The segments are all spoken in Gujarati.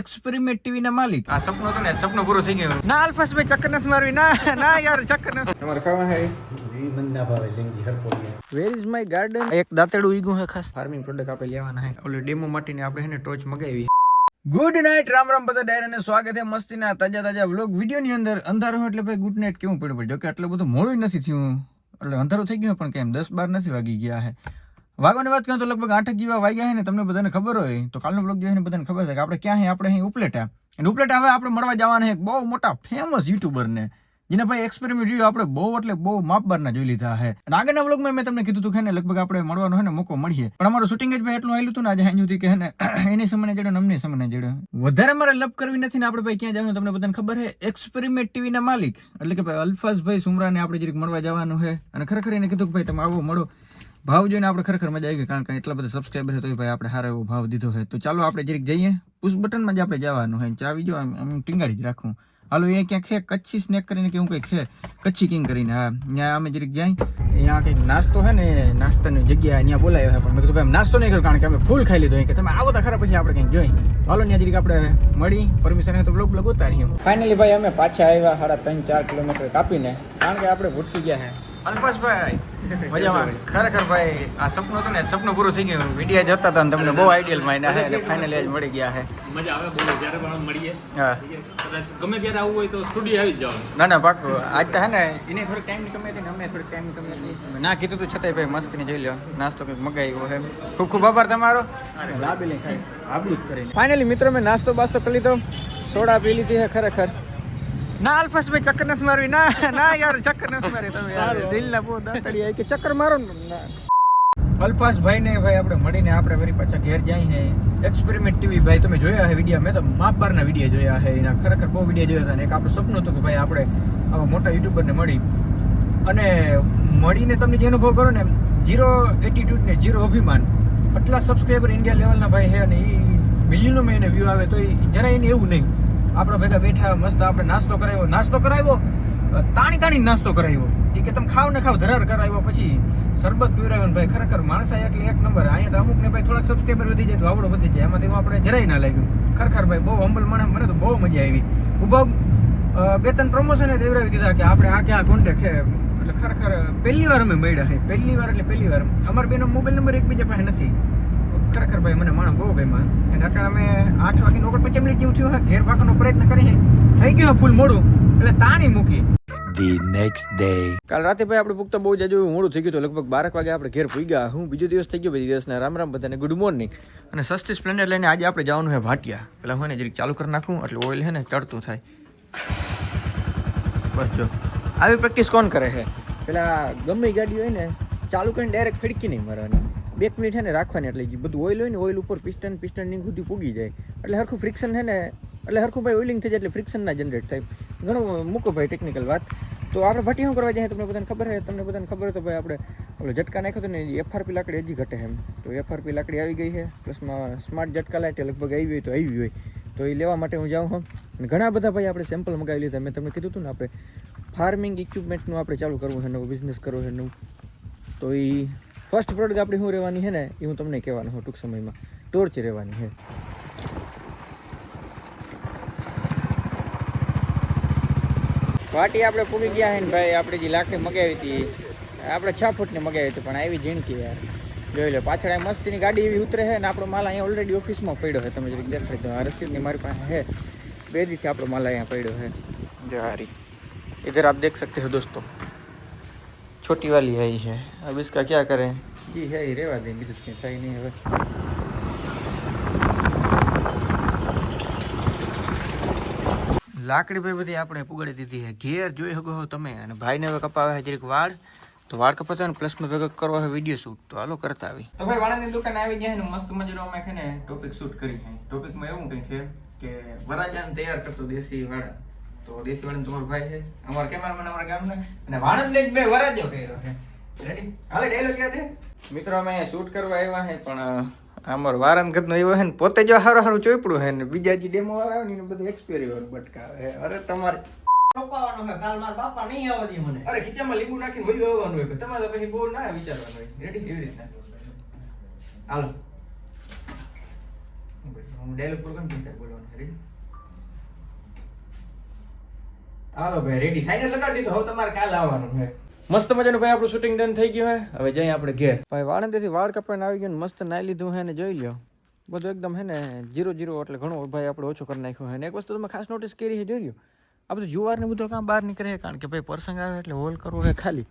એક્સપેરિમેન્ટ ટીવી ના માલિક. આ સપનું હતું ને સપનું પૂરું થઈ ગયું. ના અલ્ફાસ ભાઈ ચક્કર નથી મારવી. ના ના યાર ચક્કર નથી. તમારે ખાવા હે? એ મને ના ભાવે લેંગી હરપોડિયા વેર ઇઝ માય ગાર્ડન એક દાંતેડું ઈગું હે ખાસ. ફાર્મિંગ પ્રોડક્ટ આપણે લેવાના હે. ઓલે ડેમો માટીની આપણે હે ને ટોચ મગાવી. ગુડ નાઇટ રામ રામ બધા ડાયર અને સ્વાગત છે મસ્તીના તાજા તાજા વ્લોગ વીડિયો ની અંદર. અંધારું એટલે ભાઈ ગુડ નાઇટ કેવું પડ્યું પડ્યું જો કે આટલું બધું મોડું નથી થયું. એટલે અંધારું થઈ ગયું પણ કેમ? દસ બાર નથી વાગી ગયા હે. વાગવાની વાત કરું તો લગભગ આઠ જેવા વાગ્યા હે ને, તમને બધાને ખબર હોય, તો કાલનો બ્લોગ જોઈને બધાને ખબર છે કે આપણે ક્યાં હે, આપણે અહીં ઉપલેટા. અને ઉપલેટા હવે આપણે મળવા જવાના એક બહુ મોટા ફેમસ યુટ્યુબરને જેને ભાઈ એક્સપેરિમેન્ટ વીડિયો આપણે બહુ એટલે બહુ માપબારના જોઈ લીધા છે અને આગળના વ્લોગમાં મેં તમને કીધું હતું કે લગભગ આપણે મળવાનો હોય ને મોકો મળીએ. પણ અમારું શૂટિંગ જ ભાઈ એટલું આવેલું હતું ને આજે હાંજુ કે ને, એની સમયને જડ્યો અમને સમયને જડ્યો વધારે મારે લપ કરવી નથી ને આપણે ભાઈ ક્યાં જવાનું તમને બધાને ખબર છે એક્સપેરિમેન્ટ ટીવીના માલિક. એટલે કે ભાઈ અલ્ફાઝભાઈ સુમરાને આપણે જરીક મળવા જવાનું છે અને ખરેખર એને કીધું કે ભાઈ તમે આવો, મળો. ભાવ જોઈને આપણે ખરેખર મજા આવી ગઈ, કારણ કે એટલા બધા સબસ્ક્રાઈબર તો ભાઈ આપણે સારો એવો ભાવ દીધો છે તો ચાલો આપણે જરીક જઈએ. પુશ બટનમાં જ આપણે જવાનું હોય ચાવી જો આમ ટીંગાડી જ રાખું. હાલો એ ક્યાં ખે કચ્છી સ્નેક કરીને કે હું કંઈ ખે કચ્છી કિંગ કરીને. હા, ત્યાં અમે જરીક જાય. અહીંયા કંઈક નાસ્તો છે ને, નાસ્તાની જગ્યા અહીંયા બોલાવ્યો છે પણ મેં કીધું ભાઈ નાસ્તો નહીં કર્યો કારણ કે અમે ફૂલ ખાઈ લીધો કે તમે આવો તો ખરા, પછી આપણે કંઈક જોઈ. હાલો, ત્યાં જરીક આપણે મળી. પરમિશન તો બ્લોગ બ્લોગ ઉતારી ફાઇનલી ભાઈ, અમે પાછા આવ્યા સાડા ત્રણ ચાર કિલોમીટર કાપીને, કારણ કે આપણે ભૂટકી ગયા છે અલ્પેશભાઈ મજામાં? ખરેખર ભાઈ આ સપનું હતું ને સપનું પૂરું થઈ ગયું. વીડિયો જોતા હતા ને તમને બહુ આઈડિયલ માઇન્ડ છે અને ફાઇનલી આજ મળી ગયા છે. મજા આવે બોલો જ્યારે પણ મળીએ. હા. કદાચ ગમે ત્યારે આવવું હોય તો સ્ટુડિયો આવી જાવ ના ના પાકું આજ તો હે ને એને થોડીક ટાઈમની કમી હતી ને અમને થોડીક ટાઈમની કમી હતી. ના કીધું તું છતાંય ભાઈ મસ્તીની જોઈ લો નાસ્તો કંઈક મગાવ્યો છે. ખૂબ ખૂબ આભાર તમારો. લાબેલી ખાઈ. આબડું જ કરીને. ફાઇનલી મિત્રો મેં નાસ્તો બાસ્તો કરી લીધો. સોડા પી લીધી છે ખરેખર. ના અલ્પેશ ભાઈ ચક્કર નથી મારવી. ના ના યાર ચક્કર નથી મારી તમે યાર. દિલ ના બહુ દાંતડી આવી કે ચક્કર મારો ને? ના. ભાઈ ને ભાઈ આપણે મળીને આપણે વરી પાછા ઘેર જાય છે એક્સપેરિમેન્ટ ટીવી ભાઈ તમે જોયા છે વીડિયો મેં તો માપ બારના વીડિયો જોયા છે એના ખરેખર બહુ વીડિયો જોયા હતા અને એક આપણું સપનું હતું કે ભાઈ આપણે આવા મોટા યુટ્યુબરને મળી. અને મળીને તમને જે અનુભવ કરો ને જીરો એટીટ્યુડ ને જીરો અભિમાન. આટલા સબસ્ક્રાઈબર ઇન્ડિયા લેવલના ભાઈ છે અને એ મિલિયનો એને વ્યૂ આવે તો એ જરા એને એવું નહીં. આપણા ભેગા બેઠા મસ્ત આપણે નાસ્તો કરાવ્યો નાસ્તો કરાવ્યો તાણી તાણી નાસ્તો કરાવ્યો. એ કે તમે ખાવ ને ખાવ ધરાર કરાવ્યો પછી શરબત પીવરાવ્યો ભાઈ ખરેખર માણસા એટલે એક નંબર અહીંયા તો અમુક ને ભાઈ થોડાક સબસ્ક્રાઈબર વધી જાય તો આવડો વધી જાય. એમાં હું આપણે જરાય ના લાગ્યું. ખરેખર ભાઈ બહુ હંબલ મને મને તો બહુ મજા આવી. ઊભા બે ત્રણ પ્રમોશન દેવરાવી દીધા કે આપણે આ ક્યાં કોન્ટેક્ટ છે? એટલે ખરેખર પહેલી વાર અમે મળ્યા છે. પહેલી વાર એટલે પહેલી વાર. અમારા બેનો મોબાઈલ નંબર એકબીજા પાસે નથી. ખરેખર ભાઈ મને માણસ બહુ ગમ્યા. અને અત્યારે અમે આઠ વાગે ઓગણ પચાસ મિનિટ જેવું થયું ઘેર પાકવાનો પ્રયત્ન કરી થઈ ગયો ફૂલ મોડું એટલે તાણી મૂકી. ધી નેક્સ્ટ ડે કાલ રાતે ભાઈ આપણે પુખ્ત બહુ જાજુ મોડું થઈ ગયું હતું. લગભગ બારક વાગે આપણે ઘેર પૂગ્યા હું બીજો દિવસ થઈ ગયો બીજા દિવસના રામ રામ બધાને ગુડ મોર્નિંગ અને સસ્તી સ્પ્લેન્ડર લઈને આજે આપણે જવાનું છે ભાટિયા. પેલા હું એને જરીક ચાલુ કરી નાખું એટલે ઓઇલ છે ને ચડતું થાય. બસ જો. આવી પ્રેક્ટિસ કોણ કરે છે પેલા ગમે એ ગાડી હોય ને ચાલુ કરીને ડાયરેક્ટ ફડકી નહીં મારવાની. એક મિનિટ છે ને રાખવાની એટલે બધું ઓઇલ હોય ને ઓઇલ ઉપર પિસ્ટન પિસ્ટનની સુધી પૂગી જાય. એટલે હરખું ફ્રિક્શન છે ને, એટલે હરખું ભાઈ ઓઇલિંગ થઈ જાય એટલે ફ્રિક્શન ના જનરેટ થાય. ઘણું મૂકો ભાઈ ટેકનિકલ વાત. તો આપણે ભટ્ટી શું કરવા જાય તમને બધાને ખબર છે? તમને બધાને ખબર તો ભાઈ આપણે ઓલો ઝટકા નાખ્યો હતો ને એફઆરપી લાકડી હજી ઘટે એમ. તો એફઆરપી લાકડી આવી ગઈ છે. પ્લસમાં સ્માર્ટ ઝટકા લાઈટ લગભગ આવી હોય તો આવી હોય. તો એ લેવા માટે હું જાઉં છું. અને ઘણા બધા ભાઈ આપણે સેમ્પલ મંગાવી લીધા મેં તમને કીધું હતું ને આપણે ફાર્મિંગ ઇક્વિપમેન્ટનું આપણે ચાલુ કરવું છે, નવું બિઝનેસ કરવો છે, નવું. તો એ ફર્સ્ટ પ્રોડક્ટ આપણી શું રહેવાની છે ને? એ હું તમને કહેવાનું હું ટૂંક સમયમાં. ટોર્ચ રહેવાની છે. વાટી આપણે પૂરી ગયા છે ને ભાઈ, આપણે જે લાકડી મગાવી હતી, આપણે છ ફૂટની મગાવી હતી, પણ આવી ઝીણકી યાર. જોઈ લો, પાછળ મસ્તીની ગાડી એવી ઉતરે છે ને, આપણો માલ અહીંયા ઓલરેડી ઓફિસમાં પડ્યો છે. તમે જરીક દેખાઈ દો, આ રસીદની મારી પાસે છે. બે દીથી આપણો માલ અહીંયા પડ્યો છે. જય હારી. ઇધર આપ દેખ સકતે હો દોસ્તો. छोटी वाली है ये है अब इसका क्या करें जी है ही रेवा दें बीजू क्यों થાય નહીં હવે લાકડી ભાઈ બધી આપણે પુગાડી દીધી છે ઘેર જોઈ શકો છો તમે અને ભાઈને હવે કપાવે છે જરીક વાળ તો વાળ કપાતા ને પ્લસમાં ભેગો કરવો છે વિડીયો શૂટ તો હાલો કરતા આવી તો ભાઈ વાળાની દુકાન આવી ગયા ને મસ્ત મજાનો અમે છે ને ટોપિક શૂટ કરી છે ટોપિકમાં એવું કંઈ છે કે વરાજાને તૈયાર કરતો દેશી વાળા તો દેશી વાળા તમારો ભાઈ છે. અમારા કેમેરામેન અમારા ગામના. અને વાણંદ લઈને મેં વરાજો કર્યો છે. રેડી હાલે ડાયલોગ યાદ છે મિત્રો અમે શૂટ કરવા આવ્યા છે પણ અમારો વારંગત નો એવો છે ને પોતે જો હારું સારું ચોપડું છે ને બીજા જે ડેમો વાળા આવે ને એને બધું એક્સપેરિમેન્ટ બટકાવે હે અરે તમારે રોપાવાનો છે કાલ મારા બાપા નહીં આવવા દે મને. અરે ખીચામાં લીંબુ નાખીને વહી આવવાનું હોય તમારે તો પછી બહુ ના વિચારવાનું હોય. રેડી એવી રીતના. હાલો. હું ડાયલોગ પૂરો કેમ બોલવાનું રેડી હાલો ભાઈ રેડી સાઈન લગાડી દીધો? હવે તમારે કાલ આવવાનું છે. મસ્ત મજાનું ભાઈ, આપણું શૂટિંગ ડન થઈ ગયું હે. હવે જઈએ આપણે ઘેર. ભાઈ વાળંદેથી વાળ કપાઈને આવી ગયું મસ્ત નાઈ લીધું હે ને, જોઈ લ્યો. બધું એકદમ હે ને જીરો જીરો એટલે ઘણું ભાઈ આપણે ઓછું કરી નાખ્યું હે. ને એક વસ્તુ તમે ખાસ નોટિસ કરી છે, જોઈ લ્યો. આ બધું જુવાર ને બધું કામ બહાર નીકળે કારણ કે ભાઈ પ્રસંગ આવે એટલે હોલ કરવો હે ખાલી.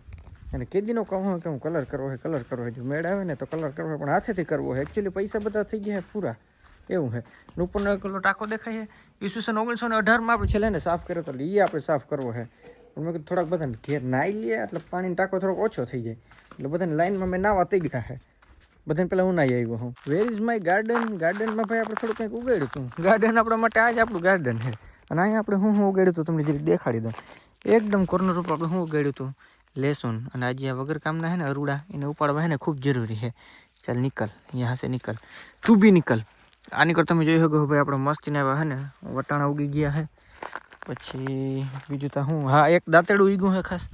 અને કેદીનો કહું કે હું કલર કરવો હે કલર કરવો હે જો મેળ આવે ને તો કલર કરવો પણ હાથેથી કરવો હે એકચ્યુઅલી પૈસા બધા થઈ ગયા પૂરા. એવું છે ને ઉપરનો એક ટાંકો દેખાય છે. ઈસવીસન ઓગણીસો ને અઢારમાં આપણે છેલ્લે સાફ કર્યો તો એ આપણે સાફ કરવો છે મેં કીધું થોડાક બધાને ઘેર નાહી લઈએ, એટલે પાણીનો ટાંકો થોડોક ઓછો થઈ જાય. એટલે બધાને લાઈનમાં મેં નાવા થઈ ગયા છે બધાને પહેલાં હું નાહી આવ્યો હું વેર ઇઝ માય ગાર્ડન ગાર્ડનમાં ભાઈ આપણે થોડું કંઈક ઉગાડ્યું હતું. ગાર્ડન આપણા માટે આ જ આપણું ગાર્ડન છે અને અહીંયા આપણે હું હું ઉગાડ્યું હતું તમને જરીક દેખાડી દઉં. એકદમ કોર્નર ઉપર આપણે હું ઉગાડ્યું હતું? લેસુન. અને આજે આ વગર કામના છે ને અરુડા, એને ઉપાડવા છે ને ખૂબ જરૂરી છે ચાલ નિકલ અહીંયા હશે નિકલ તું બી નિકલ આની કર તમે જોઈ શકો ભાઈ, આપણે મસ્તીને આવ્યા હે ને, વટાણા ઉગી ગયા હે. પછી બીજું તો હું, હા, એક દાંતેડું ઉગ્યું હે ખાસ.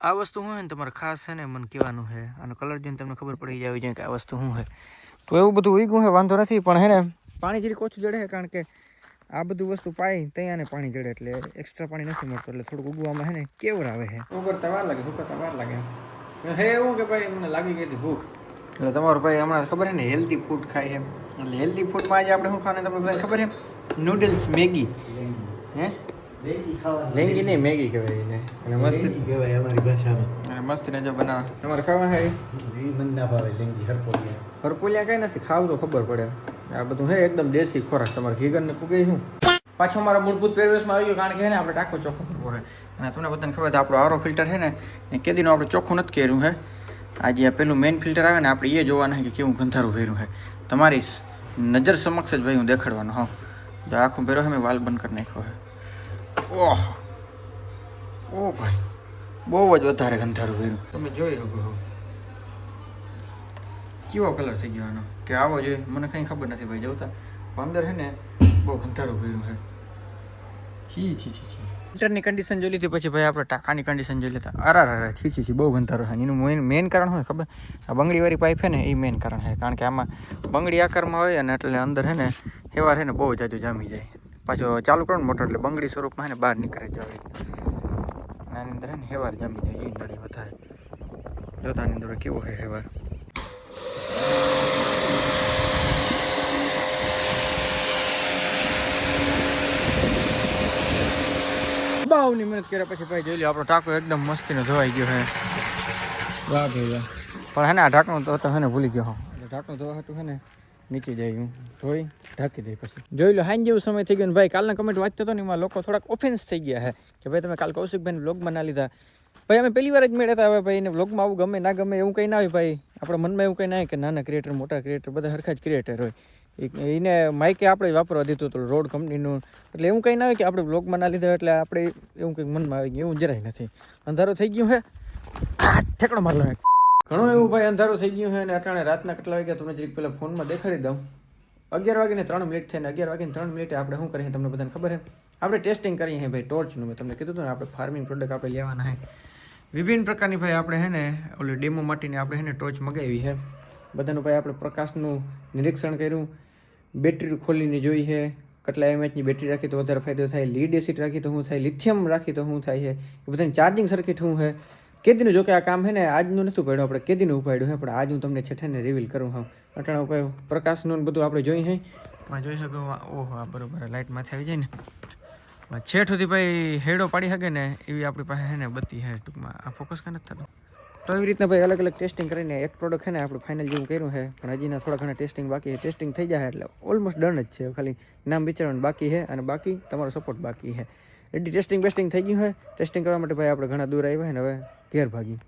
આ વસ્તુ શું હે ને તમારે ખાસ છે ને મને કહેવાનું છે અને કલર જોઈને તમને ખબર પડી જાય જોઈએ કે આ વસ્તુ શું છે તો એવું બધું ઉગ્યું છે વાંધો નથી, પણ હે ને પાણી જરી ઓછું જડે છે કારણ કે આ બધું વસ્તુ પાઈ ત્યાં પાણી જડે, એટલે એક્સ્ટ્રા પાણી નથી મળતું, એટલે થોડુંક ઉગવામાં છે ને કેવર આવે છે ઉગરતા વાર લાગે સુકરતા વાર લાગે. હે એવું કે ભાઈ, મને લાગી ગઈ હતી ભૂખ. એટલે તમારો ભાઈ હમણાં ખબર છે ને હેલ્ધી ફૂડ ખાય એમ. એટલે હેલ્ધી ફૂડમાં આજે આપણે શું ખાવાનું તમને બધાને ખબર છે નૂડલ્સ મેગી હે? લેંગી લેંગી નહીં મેગી કહેવાય એને. અને મસ્ત કહેવાય અમારી ભાષામાં. અને મસ્ત ને જો બનાવે. તમારે ખાવા ખાય એ મને ના ભાવે લેંગી હરપોલિયા હરપોલિયા કઈ નથી ખાવું તો ખબર પડે. આ બધું હે એકદમ દેશી ખોરાક તમારે ઘીગર ને પૂગે શું? પાછો મારા મૂળભૂત પહેરવેશમાં આવી ગયો કારણ કે ને આપણે ટાકો ચોખ્ખો કરવો છે અને તમને બધાને ખબર છે આપણો આરો ફિલ્ટર છે ને એ કેદીનું આપણે ચોખ્ખું નથી કર્યું છે આ પેલું મેઇન ફિલ્ટર આવે ને આપણે એ જોવાના કે કેવું ગંધારું ભર્યું છે. તમારી નજર સમક્ષ જ ભાઈ હું દેખાડવાનો, હા. જો આખું ભેરો છે મેં વાલ બંધ કરી નાખ્યો છે. ઓહ! ઓ ભાઈ, બહુ જ વધારે ગંધારું ભર્યું. તમે જોઈ શકો કેવો કલર થઈ ગયો આનો? કે આવો જોઈએ મને કંઈ ખબર નથી ભાઈ, જોતા. અંદર છે ને, બહુ ગંધારું ભર્યું છે. છી છી છી છી. ફિલ્ટરની કન્ડિશન જોઈ લીધી, પછી ભાઈ આપણે ટાંકાની કન્ડિશન જોઈ લેતા અરા અરા છી છી, બહુ ગંધારો છે એનું મેઇન મેઇન કારણ હોય ખબર? આ બંગડીવાળી પાઇપ છે ને, એ મેઇન કારણ છે. કારણ કે આમાં બંગડી આકારમાં હોય અને એટલે અંદર છે ને એવા છે ને, બહુ જાજુ જામી જાય. પાછો ચાલુ કરો ને મોટર, એટલે બંગડી સ્વરૂપમાં ને, બહાર નીકળે જ આની અંદર છે ને, હેવાર જામી જાય. એ નડે વધારે. જોતાની અંદર કેવો છે હેવાર? બાવની મહેનત કર્યા પછી ભાઈ જોઈ લો આપણો ટાંકો એકદમ મસ્તીનો ધોવાઈ ગયો હે વાહ ભાઈ વાહ. પણ હે ને આ ઢાંકણું તો તો હે ને ભૂલી ગયો હું. એટલે ઢાંકણું ધોવા હતું હે ને નીચે જાય હું ધોઈ ઢાંકી દઈ પછી. જોઈ લો હાઈ જેવું સમય થઈ ગયો ને ભાઈ કાલના કમેન્ટ વાંચતો હતો ને એમાં લોકો થોડાક ઓફેન્સ થઈ ગયા હે કે ભાઈ તમે કાલ કૌશિકભાઈને બ્લોગ ના લીધા. ભાઈ અમે પહેલી વાર જ મળ્યા હતા હવે ભાઈ એને બ્લોગમાં આવું ગમે ના ગમે એવું કંઈ ના હોય ભાઈ. આપણા મનમાં એવું કંઈ ના હોય કે નાના ક્રિએટર મોટા ક્રિએટર બધા સરખા જ ક્રિએટર હોય. એને માઇકે આપણે વાપરવા દીધું હતું રોડ કંપનીનું. એટલે એવું કંઈ ના હોય કે આપણે બ્લોગમાં ના લીધા એટલે આપણે એવું કંઈક મનમાં આવી ગયું, એવું જરાય નથી. અંધારો થઈ ગયું છે ઠેકડો મારલો હે. ઘણું એવું ભાઈ અંધારો થઈ ગયું છે અને અટાણે રાતના કેટલા વાગ્યા તમને જરીક પહેલાં ફોનમાં દેખાડી દઉં. અગિયાર વાગીને ત્રણ મિનિટ થઈને, અગિયાર વાગીને ત્રણ મિનિટે આપણે શું કરીએ તમને બધાને ખબર છે આપણે ટેસ્ટિંગ કરીએ છીએ ભાઈ ટોર્ચનું મેં તમને કીધું હતું ને, આપણે ફાર્મિંગ પ્રોડક્ટ આપણે લેવાના છે વિભિન્ન પ્રકારની ભાઈ આપણે છે ને, ઓલી ડેમો માટીની આપણે છે ને ટોર્ચ મગાવી છે બધાનું ભાઈ આપણે પ્રકાશનું નિરીક્ષણ કર્યું. બેટરી ખોલીને જોઈ છે. કેટલા એમએચની બેટરી રાખી તો વધારે ફાયદો થાય. લીડ એસિડ રાખી તો શું થાય. લિથિયમ રાખી તો શું થાય છે. એ બધાની ચાર્જિંગ સર્કિટ શું છે. કેદીનું જોકે આ કામ છે ને આજનું નથી પડ્યું આપણે. કેદીનું ઉપાડ્યું છે, પણ આજ હું તમને છેઠે ને રિવીલ કરું હા અટાણા ઉપાય પ્રકાશનું બધું આપણે જોઈ છે. માં જોઈ શકો ઓહો, આ બરોબર લાઇટમાંથી માથે આવી જાય ને. છેઠ સુધી ભાઈ હેડો પાડી શકે ને એવી આપણી પાસે છે ને બત્તી છે ટૂંકમાં. આ ફોકસ કાં નથી થતું? તો એવી રીતના ભાઈ અલગ અલગ ટેસ્ટિંગ કરીને એક પ્રોડક્ટ છે ને આપણે ફાઇનલ જેવું કર્યું છે. પણ હજીના થોડા ઘણા ટેસ્ટિંગ બાકી છે. ટેસ્ટિંગ થઈ જાય એટલે ઓલમોસ્ટ ડન જ છે. ખાલી નામ વિચારવાનું બાકી છે અને બાકી તમારો સપોર્ટ બાકી છે. એટલી ટેસ્ટિંગ બેસ્ટિંગ થઈ ગયું છે. ટેસ્ટિંગ કરવા માટે ભાઈ આપણે ઘણા દૂર આવ્યા છે ને હવે ઘેર ભાગી.